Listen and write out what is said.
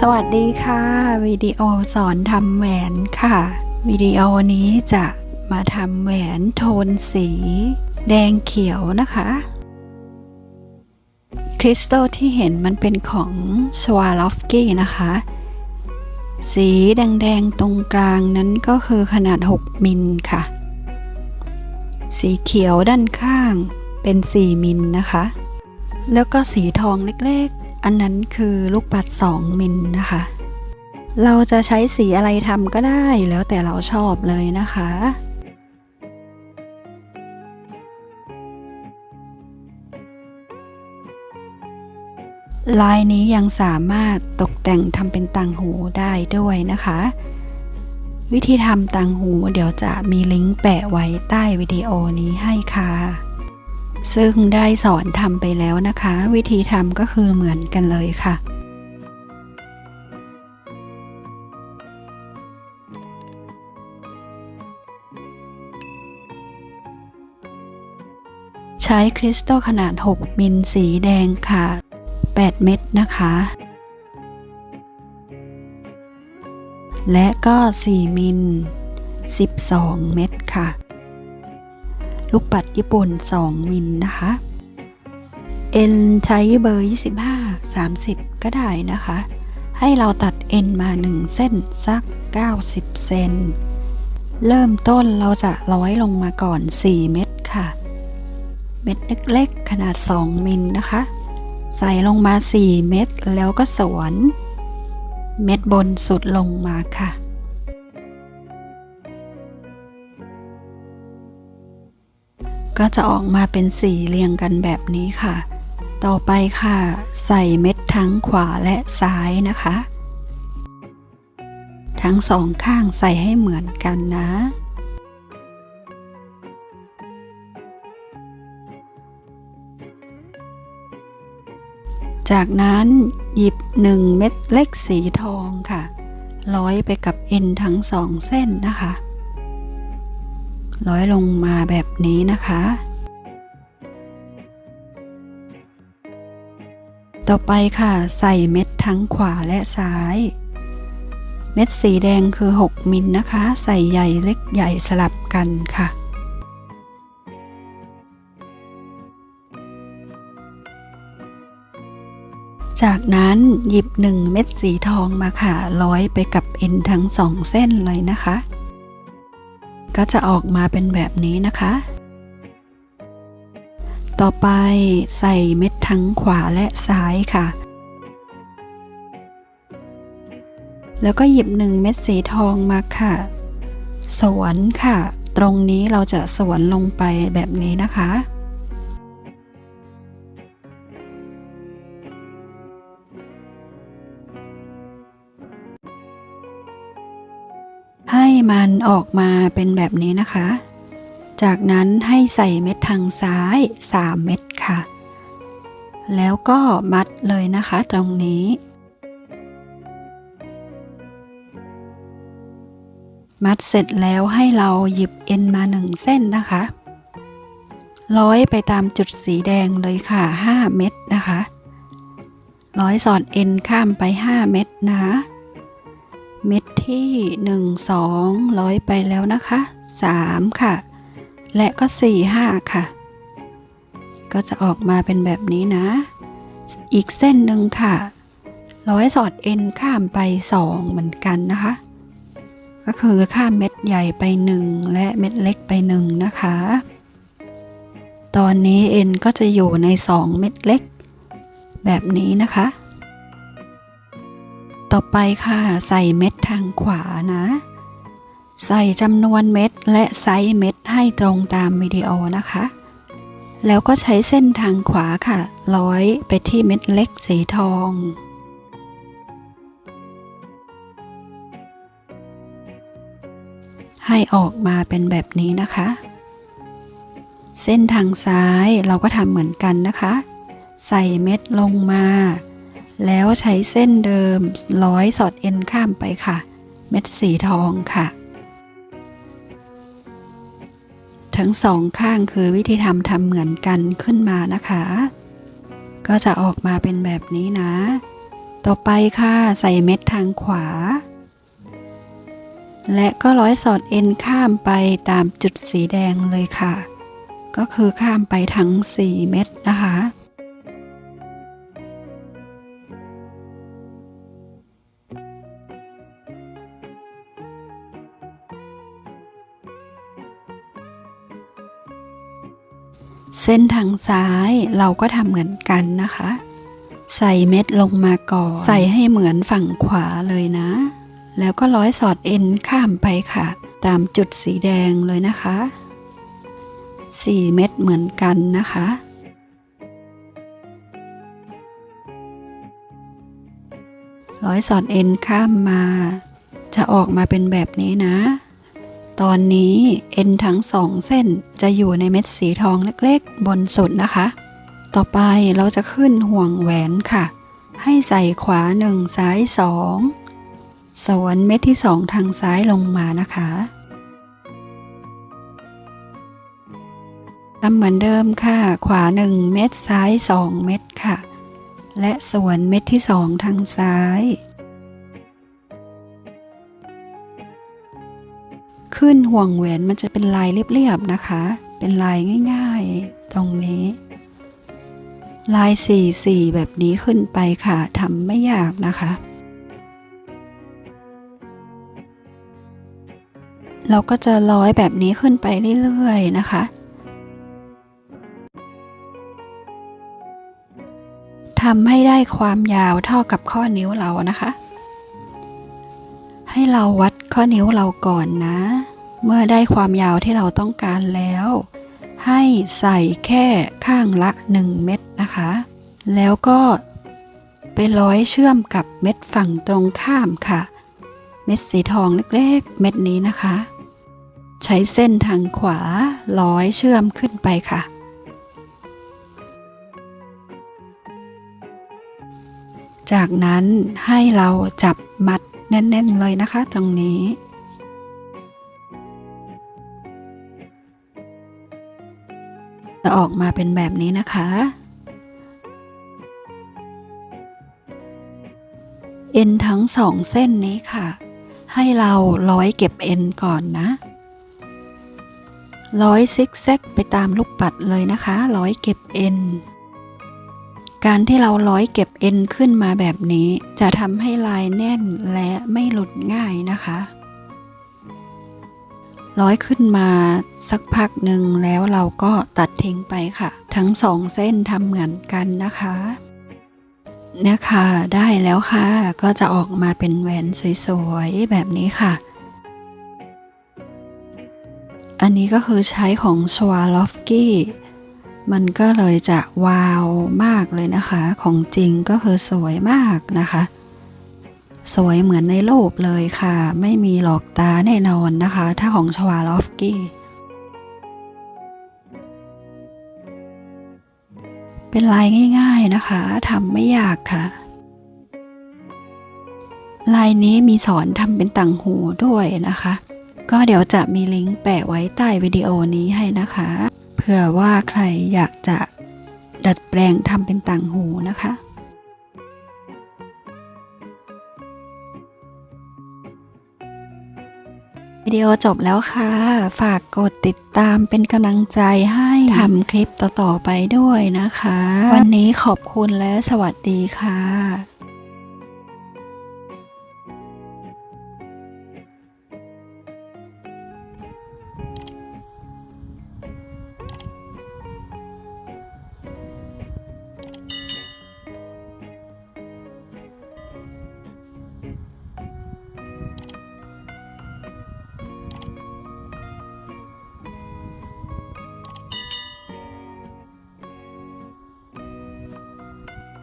สวัสดีค่ะ วิดีโอสอนทำแหวนค่ะ วิดีโอนี้จะมาทำแหวนโทนสี แดงเขียวนะคะ คริสตัลที่เห็นมันเป็นของชวาลอฟกี้นะคะ สีแดงๆตรงกลางนั้นก็คือขนาด 6 มิลค่ะ สีเขียวด้านข้างเป็น 4 มิลนะคะ แล้วก็สีทองเล็กๆ อันนั้นคือลูกปัด 2 มิลนะคะ เราจะใช้สีอะไรทำก็ได้แล้วแต่เราชอบเลยนะคะ ลายนี้ยังสามารถตกแต่งทำเป็นต่างหูได้ด้วยนะคะ วิธีทำต่างหูเดี๋ยวจะมีลิงก์แปะไว้ใต้วิดีโอนี้ให้ค่ะ ซึ่งได้สอนทำไปแล้วนะคะ วิธีทำก็คือเหมือนกันเลยค่ะใช้คริสตัลขนาด 6 มิลสีแดงค่ะ 8 เม็ดนะคะ และก็ 4 มิล 12 เม็ดค่ะ ลูกปัดญี่ปุ่น 2 มิลนะคะ เอ็นใช้เบอร์ 25 30 ก็ได้นะคะ ให้เราตัดเอ็นมา 1 เส้นสัก 90 เซน เริ่มต้นเราจะร้อยลงมาก่อน 4 เม็ดค่ะ เม็ดเล็กๆ ขนาด 2 มิลนะคะ ใส่ลงมา 4 เม็ดแล้วก็สวน เม็ดบนสุดลงมาค่ะ ก็จะออกมาเป็นสี่เรียงกันแบบนี้ค่ะ ต่อไปค่ะ ใส่เม็ดทั้งขวาและซ้ายนะคะ ทั้งสองข้างใส่ให้เหมือนกันนะจากนั้นหยิบหนึ่งเม็ดเล็กสีทองค่ะ ร้อยไปกับเอ็นทั้งสองเส้นนะคะ ร้อยลงมาแบบนี้นะคะ ต่อไปค่ะใส่เม็ดทั้งขวาและซ้าย เม็ดสีแดงคือ 6 มิลนะคะ ใส่ใหญ่เล็กใหญ่สลับกันค่ะจากนั้นหยิบ 1 เม็ดสีทองมาค่ะร้อยไปกับเอ็นทั้งสองเส้นเลยนะคะ ก็จะออกมาเป็นแบบนี้นะคะ ต่อไปใส่เม็ดทั้งขวาและซ้ายค่ะ แล้วก็หยิบหนึ่งเม็ดสีทองมาค่ะ สวนค่ะ ตรงนี้เราจะสวนลงไปแบบนี้นะคะ มันออกมาเป็นแบบนี้นะคะ จากนั้นให้ใส่เม็ดทางซ้าย 3 เม็ดค่ะ แล้วก็มัดเลยนะคะตรงนี้ มัดเสร็จแล้วให้เราหยิบเอ็นมา1เส้นนะคะ ร้อยไปตามจุดสีแดงเลยค่ะ 5 เม็ดนะคะ ร้อยสอดเอ็นข้ามไป 5 เม็ดนะ เม็ดที่ 1 2 ร้อยไปแล้วนะคะ 3 ค่ะ และก็ 4 5 ค่ะ ก็จะออกมาเป็นแบบนี้นะ อีกเส้นหนึ่งค่ะ ร้อยสอดเอ็นข้ามไป 2 เหมือนกันนะคะ ก็คือข้ามเม็ดใหญ่ไป 1 และเม็ดเล็กไป 1 นะคะ ตอนนี้เอ็นก็จะอยู่ใน 2 เม็ดเล็ก แบบนี้นะคะ ต่อไปค่ะ ใส่เม็ดทางขวานะ ใส่จำนวนเม็ดและไซส์เม็ดให้ตรงตามวิดีโอนะคะ แล้วก็ใช้เส้นทางขวาค่ะ ร้อยไปที่เม็ดเล็กสีทองให้ออกมาเป็นแบบนี้นะคะ เส้นทางซ้ายเราก็ทำเหมือนกันนะคะ ใส่เม็ดลงมา แล้วใช้เส้นเดิมร้อยสอดเอ็นข้ามไปค่ะ เม็ดสีทองค่ะ ทั้งสองข้างคือวิธีทำทำเหมือนกันขึ้นมานะคะ ก็จะออกมาเป็นแบบนี้นะ ต่อไปค่ะใส่เม็ดทางขวา และก็ร้อยสอดเอ็นข้ามไปตามจุดสีแดงเลยค่ะ ก็คือข้ามไปทั้ง 4 เม็ดนะคะ เส้นทางซ้ายเราก็ทำเหมือนกันนะคะ ใส่เม็ดลงมาก่อน ใส่ให้เหมือนฝั่งขวาเลยนะ แล้วก็ร้อยสอดเอ็นข้ามไปค่ะ ตามจุดสีแดงเลยนะคะ 4 เม็ดเหมือนกันนะคะร้อยสอดเอ็นข้ามมา จะออกมาเป็นแบบนี้นะ ตอนนี้เอ็นทั้งสองเส้นจะอยู่ในเม็ดสีทองเล็กๆ บนสุดนะคะ ต่อไปเราจะขึ้นห่วงแหวนค่ะ ให้ใส่ขวาหนึ่งซ้ายสองสวนเม็ดที่สองทางซ้ายลงมานะคะทำเหมือนเดิมค่ะ ขวาหนึ่งเม็ดซ้ายสองเม็ดค่ะ และสวนเม็ดที่สองทางซ้าย ขึ้นห่วงแหวนมันจะเป็นลายเรียบๆนะคะ เป็นลายง่ายๆ ตรงนี้ ลายสี่สี่แบบนี้ขึ้นไปค่ะทำไม่ยากนะคะ เราก็จะร้อยแบบนี้ขึ้นไปเรื่อยๆนะคะทำให้ได้ความยาวเท่ากับข้อนิ้วเรานะคะ ให้เราวัดข้อนิ้วเราก่อนนะ เมื่อได้ความยาวที่เราต้องการแล้ว ให้ใส่แค่ข้างละ 1 เม็ดนะคะ แล้วก็ไปร้อยเชื่อมกับเม็ดฝั่งตรงข้ามค่ะ เม็ดสีทองเล็กๆ เม็ดนี้นะคะ ใช้เส้นทางขวาร้อยเชื่อมขึ้นไปค่ะ จากนั้นให้เราจับมัดแน่น ๆ เลยนะคะตรงนี้ จะออกมาเป็นแบบนี้นะคะ เอ็นทั้งสองเส้นนี้ค่ะ ให้เราร้อยเก็บเอ็นก่อนนะ ร้อยซิกแซกไปตามลูกปัดเลยนะคะ ร้อยเก็บเอ็น การที่เราร้อยเก็บเอ็นขึ้นมาแบบนี้ จะทำให้ลายแน่นและไม่หลุดง่ายนะคะ ร้อยขึ้นมาสักพักหนึ่งแล้วเราก็ตัดทิ้งไปค่ะ ทั้งสองเส้นทำเหมือนกันนะคะเนี่ยค่ะได้แล้วค่ะ ก็จะออกมาเป็นแหวนสวยๆแบบนี้ค่ะ อันนี้ก็คือใช้ของชวาลอฟกี้มันก็เลยจะวาวมากเลยนะคะ ของจริงก็คือสวยมากนะคะ สวยเหมือนในรูปเลยค่ะ ไม่มีหลอกตาแน่นอนนะคะ ถ้าของชวาลอฟกี้ เป็นลายง่าย ๆนะคะทำไม่ยากค่ะ ลายนี้มีสอนทำเป็นต่างหูด้วยนะคะ ก็เดี๋ยวจะมีลิงก์แปะไว้ใต้วิดีโอนี้ให้นะคะ เผื่อว่าใครอยากจะดัดแปลงทำเป็นต่างหูนะคะ ดีโอจบแล้วค่ะ ฝากกดติดตามเป็นกำลังใจให้ทำคลิปต่อๆไปด้วยนะคะ วันนี้ขอบคุณและสวัสดีค่ะ